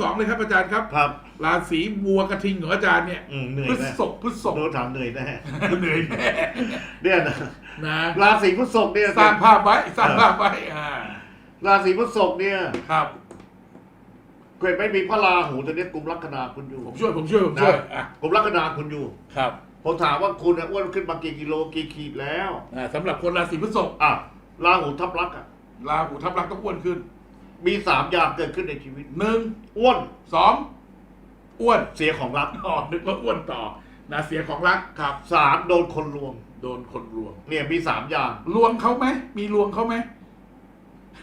ศีที่สองเลยครับอาจารย์ครับ ครับราศีบัวกระทิงของอาจารย์เนี่ยอืมเหนื่อยพฤแน่ษภพฤษภโดนถามเหนื่อยแน่เหนื่อยแน่เนี่ยนะนะราศีพฤษภเนี่ยสร้างภาพไว้สร้างภาพไว้อ่าราศีพฤษภเนี่ยครับ เกิดไม่มีพระราหูตัวเนี้ยกลุ่มลัคนาคุณอยู่ผมช่วยผมช่วยผมช่วยอะกลุ่มลัคนาคุณอยู่ ครับผมถามว่าคุณเนี่ยอ้วนขึ้นมากี่กิโลกี่ขีดแล้วอ่าสำหรับคนราศีพฤษภอะราหูทับลักษณ์อะราหูทับลักษณ์ต้องอ้วนขึ้น มีสามอย่างเกิดขึ้นในชีวิต หนึ่งอ้วนสองอ้วนเสียของรักอ๋อนึกว่าอ้วนต่อนะเสียของรักครับสามโดนคนลวง โดนคนลวง เนี่ยมีสามอย่าง ลวงเขาไหมมีลวงเขาไหม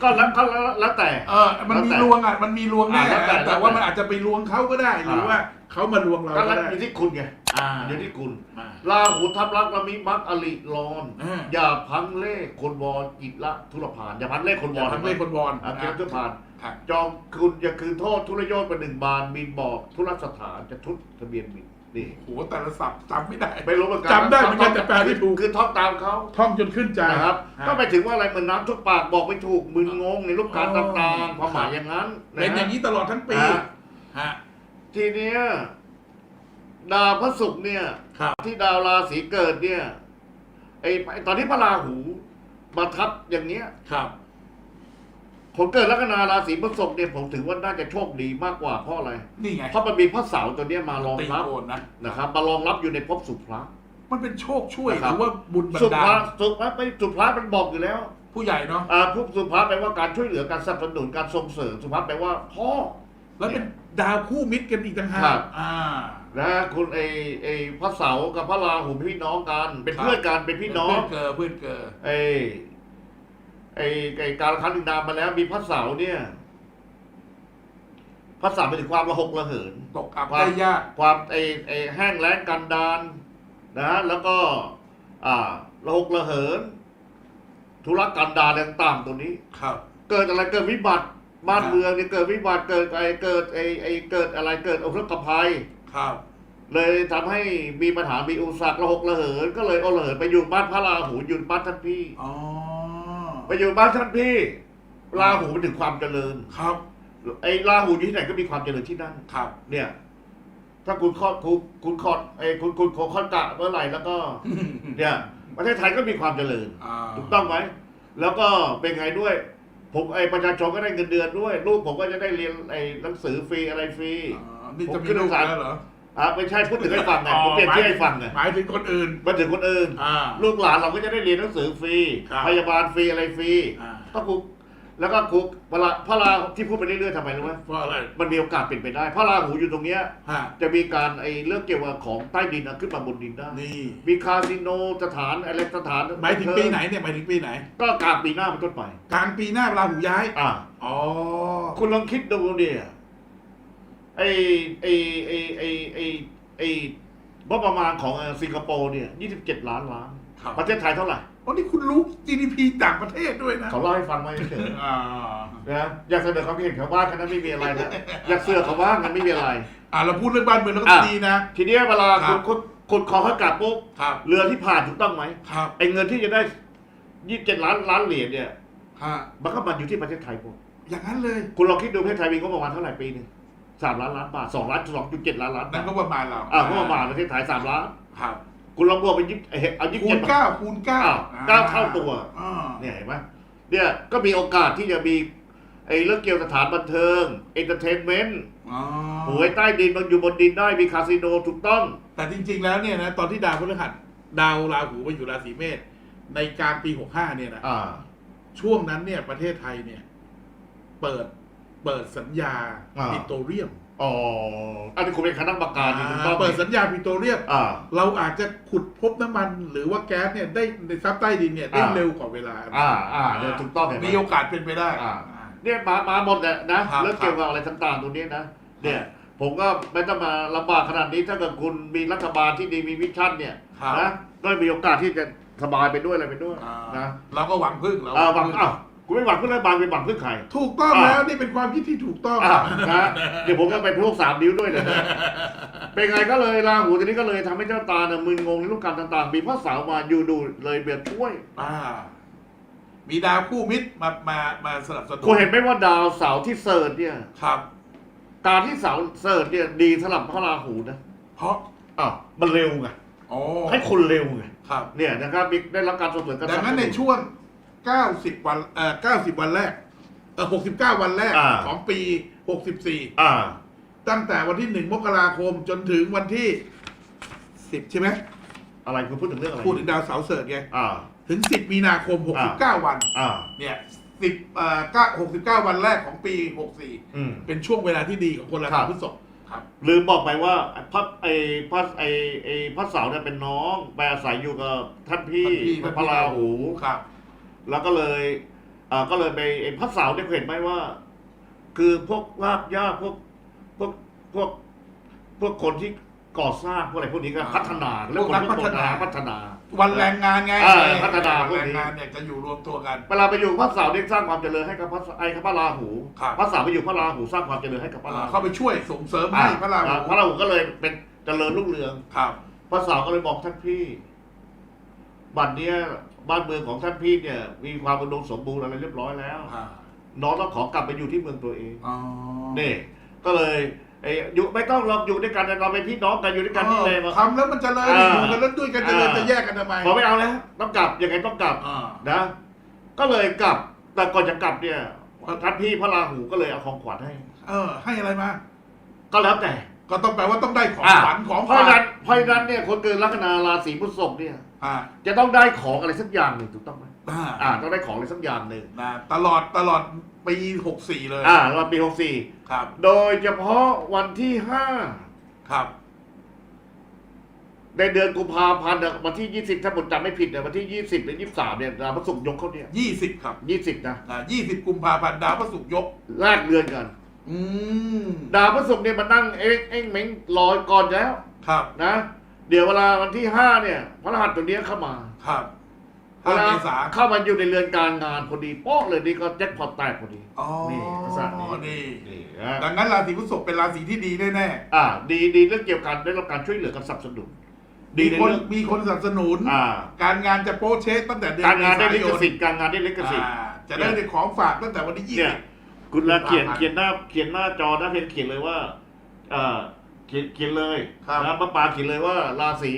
ก็แล้วก็แล้วแล้วแต่ เออมันมีแล้วแต่ลวงอะมันมีลวงแน่อ่าแล้วแต่ แต่ว่ามันอาจจะไปลวงเขาก็ได้ หรือว่าเขามาลวงเราก็ก็แล้วได้อยู่ที่คุณไงอ่าอยู่ที่คุณอ่าราหูทับลักษณ์ละมิมักอลิรอน อ่า อย่าพังเล่คนวอนจิตละทุรพานอย่าพังเล่คนอวอนย่าทำให้คนวอนอะเกี่ยวกับพาน ครับ จองคุณอย่าคืนโทษทุรโยศเป็นหนึ่งบานบินบอก ทุรสถานจะทุดทะเบียนบิน นี่ โหแต่ละศัพท์จำไม่ได้ไม่รู้เหมือนกันจำได้เหมือนกันแต่แปลไม่ถูกคือท่องตามเขาท่องจนขึ้นใจนะครับฮะก็ไปถึงว่าอะไรเหมือนน้ำทุกปากบอกไม่ถูกมึนงงในรูปการอ๋อต่างๆความหมายอย่างนั้นนะเป็นอย่างนี้ตลอดทั้งปีอ่าฮะทีเนี้ยดาวพระศุกร์เนี่ยครับที่ดาวราศีเกิดเนี่ยไอ้ไอ้ตอนที่พระราหูมาทับอย่างเนี้ยครับ ผมเกิดลัคนาราศีพฤษภเนี่ยผมถือว่าน่าจะโชคดีมากกว่าเพราะอะไร นี่ไงเพราะมันมีพระเสาร์ตัวเนี้ยมารองตีรับโอนนะ นะครับมารองรับอยู่ในภพสุพระมันเป็นโชคช่วยนะคหรับ รือว่าบุญบันสุดาพระลสุพระไม่สุพระมันบอกอยู่แล้วผู้ใหญ่เนาะอ่าผู้สุภาพแปลว่าการช่วยเหลือการสนับสนุนการส่งเสริมสุภาพแปลว่าพ่อ แล้วเป็นดาวคู่มิตรกันอีกต่างหาครักบ อ่า นะคุณไอไอพระเสาร์กับพระราหูเป็นพี่น้องกัน เป็นครับ เพื่อนกันเป็นพี่น้อง เพื่อนเกอเพื่อนเกอไอ ไอไอการละครั้งหนึ่งนานมาแล้วมีพระเสาร์เนี่ยพระเสาร์เป็นถึงความระหกระเหิน ตกอับความได้ยากความไอไอแห้งแล้งกันดานนะฮะแล้วก็ อ่าระหกระเหิน ธุรกันดารอะไรต่างๆตัวนี้ ครับ เกิดอะไรเกิดวิบัติบ้านครับเมืองเนี่ยเกิดวิบัติเกิดไอเกิดไอไอเกิดอะไรเกิดอุทกภัย ครับ เลยทำให้มีปัญหามีอุปสรรคระหกระเหิน ก็เลยเอาระเหินไปอยู่บ้านพระราหูอยู่บ้านท่านพี่อ๋อ ไปอยู่บ้านท่านพี่ราหูมันถึงความเจริญ ครับ ไอ้ราหูอยู่ที่ไหนก็มีความเจริญที่นั่นครับ เนี่ย ถ้าคุณคลอดคุณคุณคลอดไอ้คุณคุณโคคอนกะเมื่อไหร่แล้วก็ เนี่ย ประเทศไทยก็มีความเจริญ อ่าถูกต้องไหมแล้วก็เป็นไงด้วย ผมไอ้ประชาชนก็ได้เงินเดือนด้วย ลูกผมก็จะได้เรียนไอ้หนังสือฟรีอะไรฟรีอ่านี่ผมจะมีขึ้นลูกศาลแล้วเหรอ อะไม่ใช่พูดถึงให้ฟังไงผมเปรียบเทียบให้ฟังไงหมายถึงคนอื่นมาถึงคนอื่นอ่า ลูกหลานเราก็จะได้เรียนหนังสือฟรี ครับพยาบาลฟรีอะไรฟรีอ่าก็ครูแล้วก็ครูเวลาพระราที่พูดไปเรื่อยๆทำไมรู้ไหมเพราะอะไรมันมีโอกาสเป็นไปได้ พระราหูอยู่ตรงเนี้ย ฮะจะมีการไอ้เรื่องเกี่ยวกับของใต้ดินอะขึ้นมาบนดินได้ นี่มีคาสิโนสถานอะไรสถานหมายถึงปีไหนเนี่ยหมายถึงปีไหน ก็กลางปีหน้าเป็นต้นไปกลางปีหน้าราหูย้าย อ่า อ๋อ คุณลองคิดดูดิ ไอ้ไอ้ไอ้ไอ้ไอ้ไอ้งบประมาณของเอ่อสิงคโปร์เนี่ย 27 ล้านล้าน ครับ ประเทศไทยเท่าไหร่วันนี้คุณรู้ GDP ต่างประเทศด้วยนะเขาเล่าให้ฟังมาเฉยอ่าๆนะอยากเสนอความคิดเห็นเขาบ้างแค่นั้นไม่มีอะไรนะอยากเสือกเขาบ้างกันไม่มีอะไร อ่าเราพูดเรื่องบ้านเมืองแล้วก็อะ ดีนะ ทีเนี้ยเวลาครัคุบ ณคุณคุณขอเขากลับปุ๊บครับ เรือที่ผ่านถูกต้องไหมครับไอ้เงินที่จะได้ยี่สิบเจ็ดล้านล้านเหรียญเนี่ยฮะมันก็มาอยู่ที่ประเทศไทยปุ๊บอย่างนั้นเลย คุณลองคิดดูประเทศไทยมีงบประมาณเท่าไหร่ปีหนึง สามล้านล้านบาทสองล้านสองจุดเจ็ดล้านล้านนั่บานทก็ประมาณเราอ่างบประมาณประเทศไทยสามล้าน ครับคุณลองบวกไปยี่เอ้ยเอายี่สิบคูเจ็ณด เก้าคูณเก้าอ้าวเก้าเท่าตัว อ่าเนี่ยเห็นไหมเนี่ยก็มีโอกาสที่จะมีไอ้เรื่องเกี่ยวกับสถานบันเทิงเอนเตอร์เทนเมนต์อ๋อหวยใต้ดินมันอยู่บนดินได้มีคาสิโนถูกต้อง แต่จริง ๆ แล้วเนี่ยนะตอนที่ดาวพฤหัสดาวราหูไปอยู่ราศีเมษในกลางปีหกห้าเนี่ยนะ อ่า ช่วงนั้นเนี่ยประเทศไทยเนี่ย เปิด เปิดสัญญาอ่า ปิโตรเลียมอ๋ออันนี้คุณเป็นคณะกรรมการนี่ถูกต้องเปิดสัญญาปิโตรเลียมอ่า เราอาจจะขุดพบน้ำมันหรือว่าแก๊สเนี่ยได้ในซับใต้ดินเนี่ยได้อ่า เร็วกว่าเวลา อ่าอ่าเนี่ยถูกต้องเห็นไหม มีโอกาสเป็นไปได้ อ่า เนี่ยมามาหมดแหละนะครับเรื่องครับเกี่ยวกับอะไรต่างๆตรงนี้นะ เนี่ย ผมก็ไม่ต้องมาลำบากขนาดนี้ถ้าเกิดคุณมีรัฐบาลที่ดีมีวิชั่นเนี่ยครับ นะก็มีโอกาสที่จะสบายไปด้วยอะไรไปด้วยอ่านะเราก็หวังพึ่งเรา อ่าหวังพึ่อ้าว คุณไม่หวังเพื่อรัฐบาลไปหวังเพื่อใคร ถูกต้องอ่าแล้วนี่เป็นความคิดที่ถูกต้อง อ่านะเดี๋ยวผมก็ไปพวกสามนิ้วด้วยเลยนะเป็นไงก็เลยราหูทีนี้ก็เลยทำให้เจ้าตาเนี่ยมึนงงในลูกการต่างๆ มีพระเสาร์มาอยู่ดูเลยเบียดช่วยอ่า มีดาวคู่มิตรมามามาสนับสนุนคุณเห็นไหมว่าดาวเสาร์ที่เสิร์ชเนี่ย ครับ การที่เสาเสิร์ชเนี่ยดีสำหรับพระราหูนะเพราะอ้าวมันเร็วไง อ๋อให้คนเร็วไง ครับ เนี่ยนะครับมีได้รับการส่งเสริมการดังนั้นในช่วง 90 วันเอ่อ90 วันแรกเออ69 วันแรกของปี 64 อ่า ตั้งแต่วันที่ 1 มกราคมจนถึงวันที่ 10 ใช่ไหมอะไรคุณพูดถึงเรื่องอะไรพูดถึงดาวเสาร์เสิร์ชไง อ่า ถึง 10 มีนาคม 69 วัน อ่า เนี่ย10เอ่อ9 69 วันแรกของปี 64 อืม เป็นช่วงเวลาที่ดีของคนราครัศีบ พฤษภครับ ลืมบอกไปว่าพระไอ้พระไอ้ไอ้พระเสาเนี่ยเป็นน้องไปอาศัยอยู่กับท่านพี่ท่านพี่ พระราหู ครับ แล้วก็เลยอ่าก็เลยไปไอ้พระเสาเนี่ยเห็นไหมว่า คือพวกลากย่าพวกพวกพวกพวกคนที่ก่อสร้างพวกอะไรพวกนี้ก็อ่าพัฒนาพวกนักที่พัฒนาพัฒนา วันแรงงานไงอ่าพัฒนาวันพวกแรงนี้งานเนี่ยจะอยู่รวมตัวกัน เวลาไปอยู่พระเสาเนี่ยสร้างความเจริญให้กับพระไอ้พระราหูครับ พระเสาไปอยู่พระราหูสร้างความเจริญให้กับพระราหูเข้าไปช่วยส่งเสริมให้พระราหูอ่พระราหูก็เลยเป็นเจริญรุ่งเรือง ครับ พระเสาก็เลยบอกท่านพี่ บัดเนี้ย บ้านเมืองของท่านพี่เนี่ยมีความอุดมสมบูรณ์อะไรเรียบร้อยแล้ว อ่าน้องต้องขอกลับไปอยู่ที่เมืองตัวเองอ๋อนี่ก็เลยไอ้อยู่ไม่ต้องเราอยู่ด้วยกันเราเป็นพี่น้องกันอยู่ด้วยกันนี่เลยทำแล้วมันเจริญอ่าอยู่กันแล้วด้วยกันเจริญอ่า จะแยกกันทำไมพอไม่เอาแล้วต้องกลับยังไงต้องกลับอ่านะ ก็เลยกลับแต่ก่อนจะกลับเนี่ยท่านพี่พระราหูก็เลยเอาของขวัญให้ เออ ให้อะไรมา ก็แล้วแต่ ก็ต้องแปลว่าต้องได้ของอ่า ขวัญของเพราะฝาฉะนั้กนเพราะฉะนั้นเนี่ยคนเกิดลัคนาราศีพฤษภเนี่ย อ่าจะต้องได้ของอะไรสักอย่างหนึ่งถูกต้องไหมอ่าอ่าต้องได้ของอะไรสักอย่างหนึ่งนะตลอดตลอดปีหกสี่เลยอ่าเราปีหกสี่ครับ โดยเฉพาะวันที่ห้าครับ ในเดือนกุมภาพันธ์น่ะวันที่ยี่สิบถ้าผมจำไม่ผิดเนี่ยวันที่ยี่สิบหรือยี่สิบสามเนี่ยดาวพระศุกร์ยกเขาเนี่ยยี่สิบครับยี่สิบนะอ่ายี่สิบกุมภาพันธ์ดาวพระศุกร์ยกแลกเดือนกัน อืมดาวพระศุกร์เนี่ยมันนั่งเอ็งเอ็งเหม้งลอยก่อนแล้วครับ นะ เดี๋ยวเวลาวันที่ห้าเนี่ยพระรหัสตัวเนี้ยเข้ามาครับเวห้าลาเมษาเข้ามาอยู่ในเรือนการงานพอดีโป๊ะเลยนี่ก็แจ็คพอตแตกพอดี อ๋อนี่ลักษณะนี้ นี่นี่นะดังนั้นราศีพฤษภเป็นราศีที่ดีแน่อ่า ดีดีเรื่องเกี่ยวกับการได้รับการช่วยเหลือการสนับสนุนๆดีมีในคนเรื่องมีคนสนับสนุน อ่า การงานจะโป๊ะเชสตั้งแต่เดือนการงานได้ลิขเมษยสิทธิ์การงานได้ลิขสิทธิ์ อ่าจะได้ของฝากตั้งแต่วันที่ยี่เนี่สิยบคุณละเขียนอ่าเขียนหน้าเขียนหน้าจอหน้าเพจเขียนเลยว่าเอ่อ เขียนเขียนเลยครับนะป้าปาเขียนเลยว่าราศี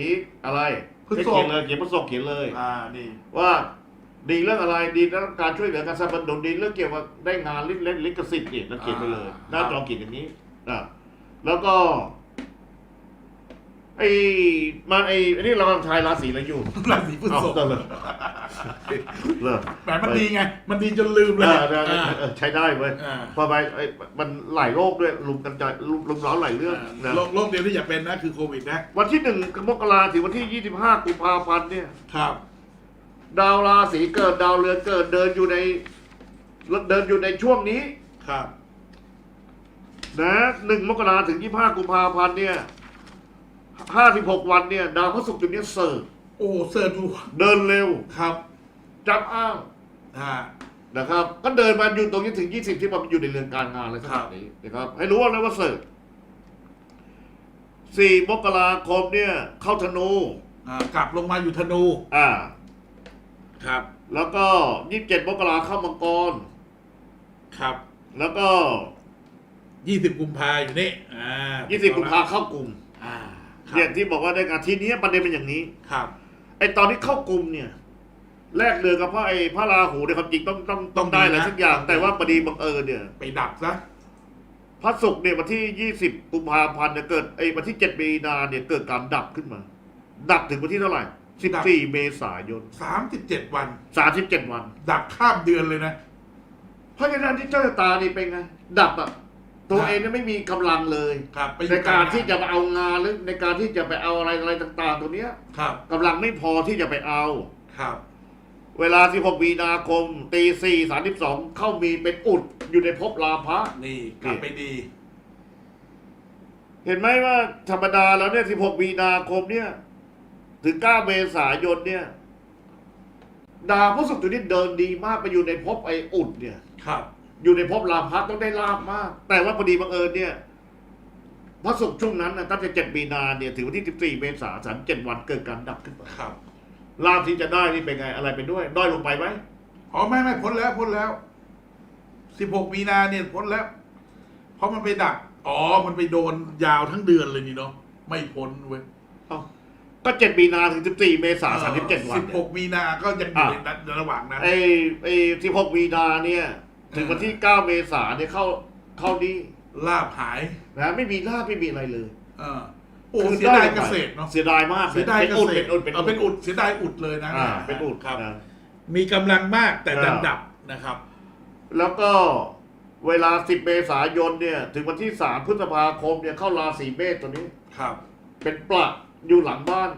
อะไรพฤษภ เขียนเลยเขียนพฤษภเขียนเลย อ่านี่ ว่าดีเรื่องอะไรดีเรื่องการช่วยเหลือการสนับสนุนดีเรื่องเกี่ยวกับได้งานลิขลิขสิทธิ์เนี่ยแล้วเขียนไปเลยหน้าจอเขียนอย่างนี้นะแล้วก็ ไอ้มันไอ้อันนี้เรากำลังทายราศีอะไรอยู่ราศีพฤษเอาภต่อเลยเลยแหมมันดีไง มันดีจนลืมเลยเออเอออ่าเออใช้ได้เว้ยอ่าพอไปไอ้มันหลายโรคด้วยลุมกันใจลุมลุมเร้าหลายเรื่องนะโรคโรคเดียวที่อย่าเป็นนะคือโควิดนะวันที่หนึ่งมกราถึงวันที่ยี่สิบห้ากุมภาพันธ์เนี่ย ครับดาวราศีเกิดดาวเรือนเกิดเดินอยู่ในเดินอยู่ในช่วงนี้ ครับนะหนึ่งมกราถึงยี่ห้ากุมภาพันธ์เนี่ย ห้าสิบหกวันเนี่ย ดาวพระศุกร์จุดนี้เสิร์ฟโอ้เสิร์ชดูเดินเร็วครับจับอ้างอ่านะครับ ก็เดินมาอยู่ตรงนี้ถึงยี่สิบที่มันอยู่ในเรือนการงานอะไรสักอย่างนี้นะครับ ให้รู้ว่าแล้วว่าเสิร์ฟสี่มกราคมเนี่ย เข้าธนู อ่ากลับลงมาอยู่ธนู อ่า ครับ แล้วก็ยี่สิบเจ็ดมกราเข้ามังกร ครับแล้วก็ยี่สิบกุมภาอยู่นี่อ่ายี่สิบกุมภาเข้ากลุ่มอ่า คเนี่รัยบที่บอกว่าได้การทีนี้ประเด็นเป็นอย่างนี้ ครับ ไอตอนที่เข้ากลุ่มเนี่ยแลกเรือกับพระไอพระราหูเนี่ยความจริงต้องต้องต้ต้อองงได้อะไรดีนะ สักอย่าง แต่ว่าพอดีบังเอิญเนี่ย ไปดับซะ พระศุกร์เนี่ยวันที่ยี่สิบกุมภาพันธ์เนี่ยเกิดไอวันที่เจ็ดมีนาเนี่ยเกิดการดับขึ้นมา ดับถึงวันที่เท่าไหร่สิบสี่เมษายนสามสิบเจ็ดวันสามสิบเจ็ดวัน ดับข้ามเดือนเลยนะ เพราะฉะนั้นที่เจ้าชะตานี่เป็นไง ดับอะ ตัวเองเนี่ยไม่มีกำลังเลยครับไปอในยู่การงนที่จะมาเอางานหรือในการที่จะไปเอาอะไรอะไรต่าง ๆ ตัวเนี้ยครับกำลังไม่พอที่จะไปเอา ครับ เวลา 16 มีนาคมตี4 32 เข้ามีเป็นอุดอยู่ในภพลาภะนี่กลับไปดี เห็นไหมว่าธรรมดาแล้วเนี่ย 16 มีนาคมเนี่ย ถึง 9 เมษายนเนี่ย ดาวพฤหัสตัวนี้เดินดีมากไปอยู่ในภพไออุดเนี่ยครับ อยู่ในภพลาภะต้องได้ลาบมาก แต่ว่าพอดีบังเอิญเนี่ยพระศุกร์ช่วงนั้นนะตั้งแต่7มีนาเนี่ยถึงวันที่14เมษายน7วันเกิดการดับขึ้นมาครับลาบที่จะได้นี่เป็นไงอะไรไปด้วยด้อยลงไปไหมอ๋อไม่ไม่พ้นแล้วพ้นแล้วสิบหกมีนาเนี่ยพ้นแล้ว เพราะมันไปดับอ๋อมันไปโดนยาวทั้งเดือนเลยนี่เนาะไม่พ้นเว้ยเอ้าก็เจ็ดมีนาถึงสิบสี่เมษาสามสิบเจ็ดวันสิบเนี่หยกมีนาก็ยังอยู่ในนั้นระหว่างนั้นไอ้ไอ้สิบหกมีนาเนี่ย ถึงวันที่เก้าเมษาเนี่ยเข้าเข้านี่ลาบหายนะไม่มีลาบไม่มีอะไรเลยเออโอ้คือเสียดายเกษตรเนาะเสียดายมากเสียดายเป็นเกอุดษเป็ตนรอุดเป็นเออเป็นอุดเสียดายอุดเลยนะอ่าเป็นอุดครับนะมีกำลังมากแต่ดันอ่าดับนะครับ แล้วก็เวลา 10 เมษายนเนี่ย ถึงวันที่ 3 พฤษภาคมเนี่ยเข้าราศีเมษตัวนี้ครับ เป็นปลักอยู่หลังบ้าน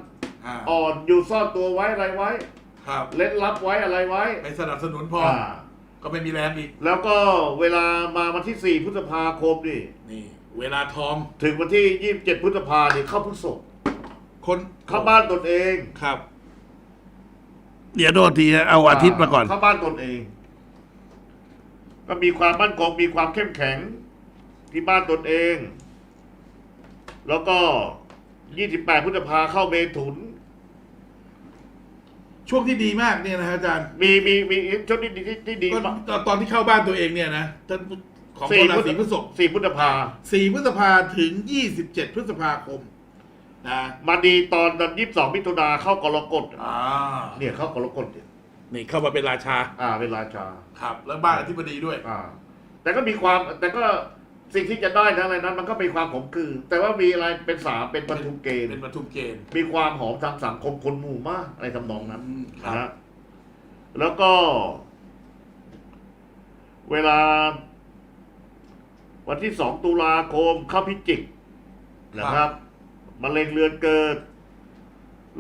อ่าอ่อนอยู่ซ่อนตัวไว้อะไรไว้ ครับ เล่นลับไว้อะไรไว้ไปสนับสนุนพออ่า ก็ไม่มีแรงอีกแล้วก็เวลามาวันที่ 4 พฤษภาคมนี่ นี่ เวลาทองถึงวันที่ 27 พฤษภาเนี่ยเข้าพฤษภคนเข้าบ้านตนเองครับ เดี๋ยวโทษทีนะเอาอาทิตย์มาก่อน เข้าบ้านตนเอง ก็มีความมั่นคงมีความเข้มแข็งที่บ้านตนเอง แล้วก็ 28 พฤษภาเข้าเมถุน ช่วงที่ดีมากเนี่ยนะฮะอาจารย์มีมีมีช่วงที่ดีที่ที่ดีก็มากตอนตอนที่เข้าบ้านตัวเองเนี่ยนะท่านของคสี่นราศีพฤษภสี่พฤษภา สี่พฤษภาถึงยี่สิบเจ็ดพฤษภาคมนะมาดีตอนตอนยี่สิบสองมิถุนาเข้ากรกฎอ่าเนี่ยเข้ากรกฎเนี่ยนี่เข้ามาเป็นราชา อ่าเป็นราชาครับ แล้วบ้านอธิบดีด้วยอ่าแต่ก็มีความแต่ก็ สิ่งที่จะได้ทั้งอะไรนั้น มันก็มีความขมคือแต่ว่ามีอะไรเป็นสามเป็นปฐุมเกณฑ์เป็นปทุมเกณฑ์มีความหอมทางสังคมคนหมู่มากอะไรทำนองนั้นอืมคนะรับฮะแล้วก็ เวลา วันที่สองตุลาคมเข้าพิจิกนะครับมะเร็งเรือนเกิด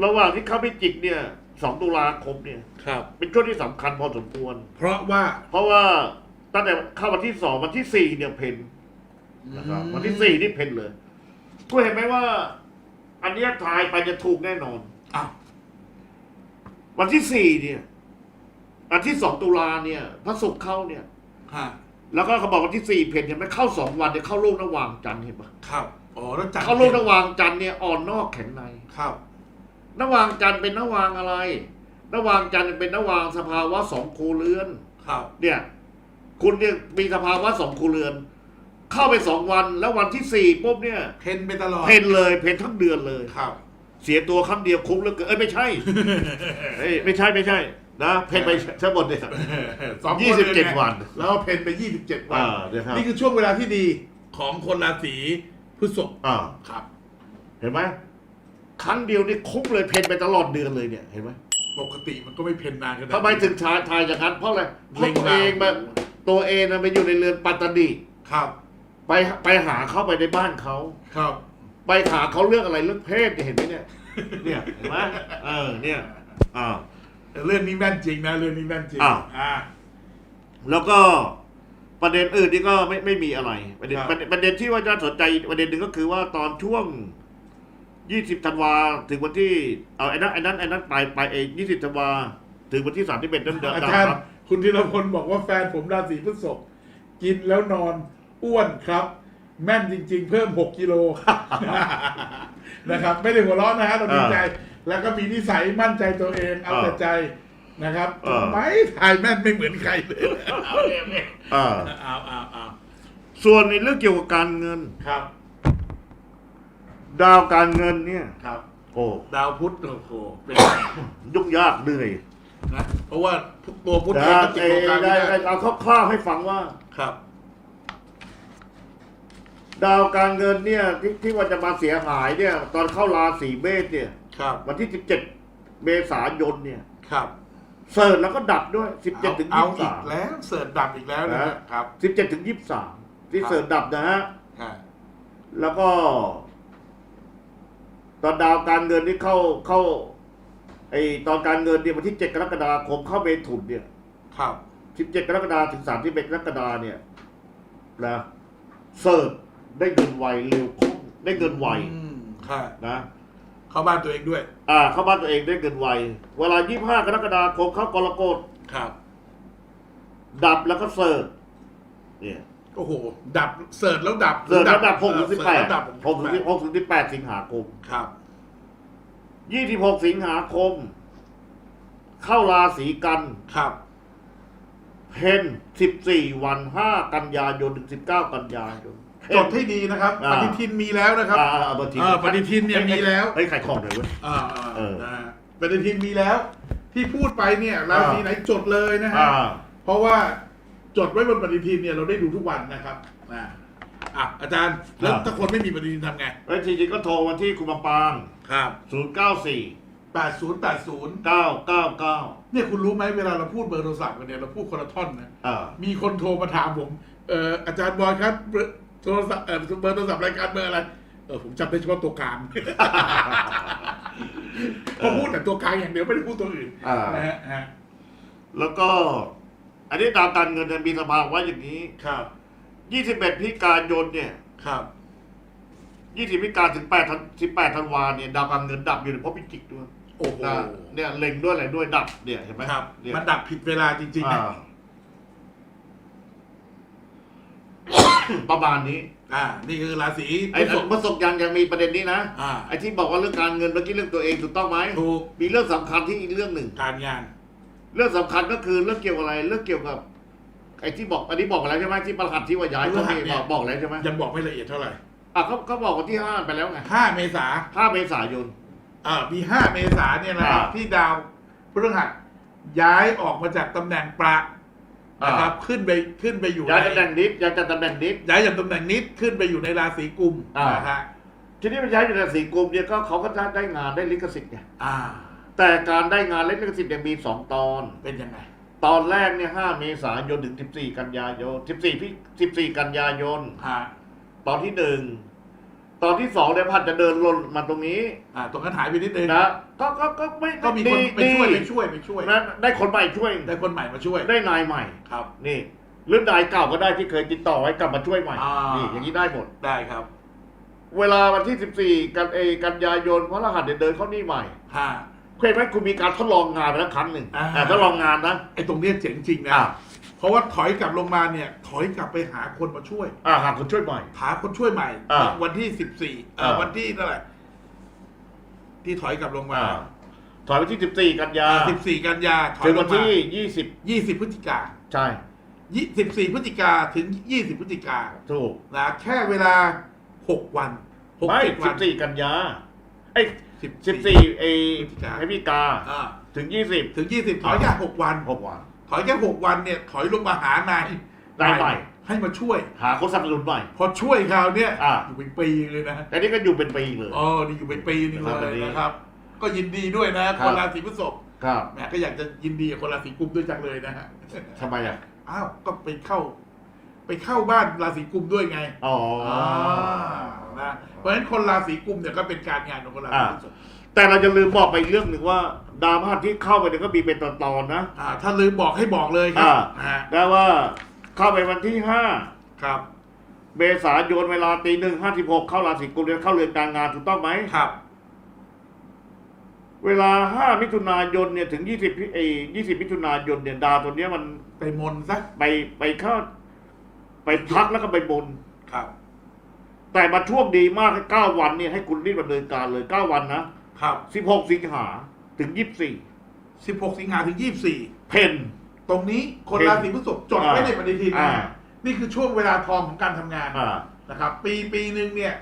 ระหว่างที่เข้าพิจิกเนี่ยสองตุลาคมเนี่ย ครับ เป็นช่วงที่สำคัญพอสมควร เพราะว่า เพราะว่าตั้งแต่เข้าวันที่สองวันที่สี่เนี่ยเพน นะครับวันที่สี่นี่เพนเลยคุณเห็นไหมว่า อันเนี้ยทายไปจะถูกแน่นอนอ้าววันที่สี่เนี่ย อันที่สองตุลาเนี่ย พระศุกร์เข้าเนี่ย ฮะแล้วก็เขาบอกวันที่สี่เพนเห็นไหมเข้าสองวันเนี่ยเข้าโลกนวางจันทร์เห็นปะครับอ๋อแล้วจัดเข้าโลกนวางจันทร์เนี่ยอ่อนนอกแข็งในครับนวางจันทร์เป็นนวางอะไรนวางจันทร์เป็นนวางสภาวะสองคูเรือน ครับ เนี่ย คุณเนี่ยมีสภาวะสองคูเรือน เข้าไปสองวันแล้ววันที่สี่ปุ๊บเนี่ยเพนไปตลอดเพนเลยเพนทั้งเดือนเลย ครับ เสียตัวครั้งเดียวคุ้มเหลือเกินเอ้ยไม่ใช่เอ้ยไม่ใช่ไม่ใช่ นะเพนไปทั้งหมดเนี่ย สองคนยี่สิบเจ็ดลยไงวัน แล้วก็เพนไปยี่สิบเจ็ดวัน อ่าเดี๋ยวครับ นี่คือช่วงเวลาที่ดีของคนราศีพฤษภอ่าครับ เห็นไหมครั้งเดียวนี่คุ้มเลยเพนไปตลอดเดือนเลยเนี่ยเห็นไหมปกติมันก็ไม่เพนนานขนาดนั้นทำไมถึงชายทายอย่างนั้นเพราะอะไรเพเล็ราะงตัวเองมาดาวตัวเองนะไปอยู่ในเรือนปัตตานีครับ ไปไปหาเข้าไปในบ้านเขา ครับ ไปหาเขาเรื่องอะไรเรื่องเพศเนี่ยเห็นไหมเนี่ย เนี่ยเห็นไหมเออเนี่ยอ่าแต่เรื่องนี้แม่นจริงนะเรื่องนี้แม่นจริงอ้าว อ่า แล้วก็ประเด็นอื่นนี่ก็ไม่ไม่มีอะไร ประเด็นครับ ประเด็นประเด็นที่ว่าน่าสนใจประเด็นหนึ่งก็คือว่าตอนช่วงยี่สิบธันวาถึงวันที่เอาไอ้นั้นไอ้นั้นไอ้นั้นไปไปเองยี่สิบธันวาถึงวันที่สามที่เป็นนั่นเดือนอาดาจารย์ ครับคุณธีรพลบอกว่าแฟนผมราศีพฤษภกินแล้วนอน อ้วนครับ แม่นจริง ๆ เพิ่มหกกิโลนะครับ ไม่ได้หัวเราะนะฮะเราดีใจ แล้วก็มีนิสัยมั่นใจตัวเองเอาแต่ใจนะครับเออทำไมถ่ายแม่นไม่เหมือนใครเลยเอาเองอ่าเอาเอาเอาส่วนในเรื่องเกี่ยวกับการเงิน ครับดาวการเงินเนี่ย ครับ โอ้ดาวพุธโอ้โหเป็นยุ่งยากเหนื่อยนะเพราะว่าตัวพุธนะเองก็ติดเอ่โลอกาได้ไม่ได้เอาคร่าวๆให้ฟังว่า ครับ ดาวการเงินเนี่ยที่ที่ว่าจะมาเสียหายเนี่ย ตอนเข้าราศีเมษเนี่ย ครับวันที่ 17 เมษายนเนี่ย ครับเสิร์ชแล้วก็ดับด้วยเอา17ถึงเอาอีก23 แล้วเสิร์ชดับอีกแล้วนะนะฮะ ครับ 17ถึง23 ที่เสิร์ชดับนะฮะ ฮะ แล้วก็ ตอนดาวการเงินที่เข้าเข้า ไอตอนการเงินเนี่ยวันที่ 7 กรกฎาคมเข้าเมถุนเนี่ย ครับ 17 กรกฎาคมถึง31กรกฎาเนี่ยนะเสิร์ช ได้เงินไวเร็วคล่องได้เงินไวอืมค่ะ นะ เข้าบ้านตัวเองด้วย อ่าเข้าบ้านตัวเองได้เงินไว เวลา 25 กรกฎาคมเข้ากรกฎครับ ดับแล้วก็เสิร์ชเนี่ยโอ้โห ดับ เสิร์ชแล้วดับเสิร์ชแล้วดับ6ถึงเออเสิร์ชแล้วดับ18 6ถึง6ถึง18 สิงหาคม ครับ 26 สิงหาคม เข้าราศีกัน ครับ เพน14 วัน 5 กันยายนถึง19 กันยายน จดให้ดีนะครับอ่า ปฏิทินมีแล้วนะครับอ่าอ่าปฏิทินเออปฏิทินเนี่ยมีแล้วเฮ้ยขายของหน่อยเว้ย อ่าเออนะฮะปฏิทินมีแล้ว ที่พูดไปเนี่ยราศีไหนจดเลยนะฮะอ่า เพราะว่าจดไว้บนปฏิทินเนี่ยเราได้ดูทุกวันนะครับอ่าอะอาจารย์แล้วครับถ้าคนไม่มีปฏิทินทำไงแล้วจริงๆก็โทรมาที่คุณมะปางครับ0 9 4 8080 9 9 9เนี่ยคุณรู้ไหมเวลาเราพูดเบอร์โทรศัพท์กันเนี่ยเราพูดคนละท่อนนะ อ่า มีคนโทรมาถามผมเอ่ออาจารย์บอยครับเบอร์ โทรศัพท์เอ่อเบอร์โทรศัพท์รายการเบอร์อะไร เออผมจำได้เฉพาะตัวกลางพอพูดแต่ตัวกลางอย่างเดียวไม่ได้พูดตัวอื่นอ่านะฮะฮะแล้วก็ อันนี้ตามการเงินเนี่ยมีสภาวะอย่างนี้ ครับ21 พิการยนเนี่ย ครับ20 พิการถึง8ธัน18ธันวาเนี่ยดาวการเงินดับอยู่ในภพพิจิกด้วยโอ้โห นะเนี่ยเล็งด้วยอะไรด้วยดับเนี่ยเห็นไหมครับ เนี่ย มันดับผิดเวลาจริงๆนะอ่า ประมาณนี้อ่า นี่คือราศีไอ้พฤษภประสบยังยังมีประเด็นนี้นะอ่า ไอ้ที่บอกว่าเรื่องการเงินเมื่อกี้เรื่องตัวเองถูกต้องไหมถูก มีเรื่องสำคัญที่อีกเรื่องหนึ่ง การงาน เรื่องสำคัญก็คือเรื่องเกี่ยวกับอะไร เรื่องเกี่ยวกับ ไอ้ที่บอกอันนี้บอกแล้วใช่ไหมที่ประหัดที่ว่าย้ายเขามีบอกบอกแล้วใช่ไหมยังบอกไม่ละเอียดเท่าไหร่อะเขาเขาบอกวันที่ห้าไปแล้วไง5เมษาห้าเมษายน อ่ามี5เมษาเนี่ยนะครับอ่า ที่ดาวพฤหัสย้ายออกมาจากตำแหน่งประ นะครับขึ้นไปขึ้นไปอยู่ย้ายในตำแหน่งนิดย้ายจากตำแหน่งนิดย้ายจากตำแหน่งนิดขึ้นไปอยู่ในราศีกุมอ่านนะฮะทีนี้มันย้ายอยู่ในสีกรมเนี่ยก็เขาก็จะได้งานได้ลิขสิทธิ์ไงอ่าแต่การได้งานลิขสิทธิ์เนี่ยมีสองตอนเป็นยังไงตอนแรกเนี่ยห้าเมษายนถึงสิบสี่กันยายนสิบสี่พี่สิบสี่กันยายนฮะตอนที่หนึ่ง ตอนที่สองเนี่ยพัดจะเดินลนมาตรงนี้อ่าตรงนั้นหายไปนิดนึงนะก็ก็ก็ไม่ก็มีคนดีไปช่วยดีไปช่วยไปช่วยนะได้คนใหม่ช่วย ได้คนใหม่มาช่วย ได้นายใหม่ครับ นี่หรือนายเก่าก็ได้ที่เคยติดต่อไว้กลับมาช่วยใหม่อ่านี่ นี่อย่างนี้ได้หมด ได้ครับเวลาวันที่สิบสี่กันเอกันยายนพระรหัสเนี่ยเดินเข้านี่ใหม่ฮะเคยไหมคุณมีการทดลองงานไปแล้วครั้งหนึ่งอ่า อ่าทดลองงานนะ ไอ้ตรงเนี้ยเจ๋งจริงนะอ่า เพราะว่าถอยกลับลงมาเนี่ย ถอยกลับไปหาคนมาช่วย อ่าหาคนช่วยใหม่หาคนช่วยใหม่ อ่าวันที่สิบสี่อ่า วันที่เท่าไหร่ที่ถอยกลับลงมาอ่าถอยไปที่สิบสี่กันยาสิบสี่กันยาถอยถึงลวันงมาที่ยี่สิบยี่สิบพฤศจิกาใช่สิบสี่พฤศจิกาถึงยี่สิบพฤศจิกาถูกนะแค่เวลาหกวันหกไม่เจ็ดสิวับนสี่กันยาไอ้ยสิบ สิบสี่เอพฤศจิกาให้พี่กาอ่าถึงยี่สิบถึงยี่สิบถอยแค่หกวัน หกวัน ถอยแค่หกวันเนี่ยถอยลงมาหานายนายใหม่ ให้มาช่วย หาคนสนับสนุนใหม่ พอช่วยคราวเนี้ยอ่า อยู่เป็นปีเลยนะแต่นี่ก็อยู่เป็นปีเลย อ๋อนี่อยู่เป็นปีนึงครับเลยแบบนี้นะครับ ก็ยินดีด้วยนะคครับนราศีพฤษภครับแหมก็อยากจะยินดีกับคนราศีกุมด้วยจังเลยนะฮะทำไมอะอ้าวก็ไปเข้า ไปเข้าบ้านราศีกุมด้วยไงอ๋อนะเพราะฉะนั้นคนราศีกุมเนี่ยก็เป็นการงานของคนราศีพฤษภ แต่เราจะลืมบอกไปอีกเรื่องหนึ่งว่าดาวพฤหัสที่เข้าไปเนี่ยก็มีเป็นตอนๆนะอ่าถ้าลืมบอกให้บอกเลยครัอ่าบนะฮะได้ว่าเข้าไปวันที่ห้า ครับเมษายนเวลาตีหนึ่งห้าสิบหกเข้าราศีกุมเดือนเข้าเรือนการงานถูกต้องไหม ครับเวลาห้ามิถุนายนเนี่ยถึงยี่สิบเอยี่สิบมิถุนายนเนี่ยดาวตัวเนี้ยมันไปมนซะไปไปเข้าไปพักแล้วก็ไปบน ครับแต่มาช่วงดีมากให้เก้าวันเนี่ยให้คุณรีบดำเนินการเลยเก้าวันนะ ครับสิบหกสิงหาถึงยี่สิบสี่16 สิงหาถึง 24 เพน ตรงนี้คนเห็นราศีพฤษภจดไว้ในปฏิทินอ่า นะนี่คือช่วงเวลาทองของการทำงานอ่า นะครับ ปีปีหนึ่งเนี่ย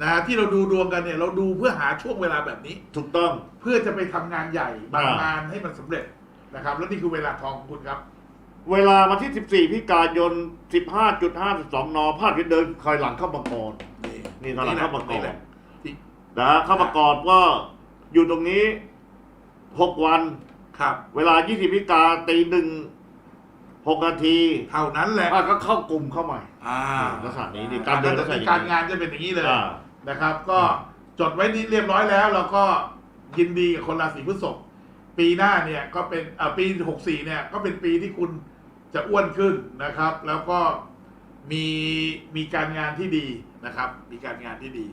นะฮะที่เราดูดวงกันเนี่ย เราดูเพื่อหาช่วงเวลาแบบนี้ ถูกต้อง เพื่อจะไปทำงานใหญ่บางอ่าง งานให้มันสำเร็จนะครับ แล้วนี่คือเวลาทองของคุณครับ เวลาวันที่สิบสี่พิกายนสิบห้าจุดห้าสิบสองนพาดกันเดินคอยหลังเข้ามาก่อนนี่นี่ตอนหลังเข้ามาก่อนแหละที่นะเข้ามาก่อนว่า อยู่ตรงนี้หกวัน ครับ เวลา 20พิกาตีหนึ่งหกนาทีเท่านั้นแหละอะก็เข้ากลุ่มเข้าใหม่ อ่าลักษณะนี้นี่การเดินลักษณะอย่างนี้ การงานจะเป็นอย่างนี้เลย อ่า นะครับก็จดไว้นี่เรียบร้อยแล้วเราก็ยินดีกับคนราศีพฤษภปีหน้าเนี่ยก็เป็นอ่าปี 64 เนี่ยก็เป็นปีที่คุณจะอ้วนขึ้นนะครับ แล้วก็มีมีการงานที่ดีนะครับ มีการงานที่ดี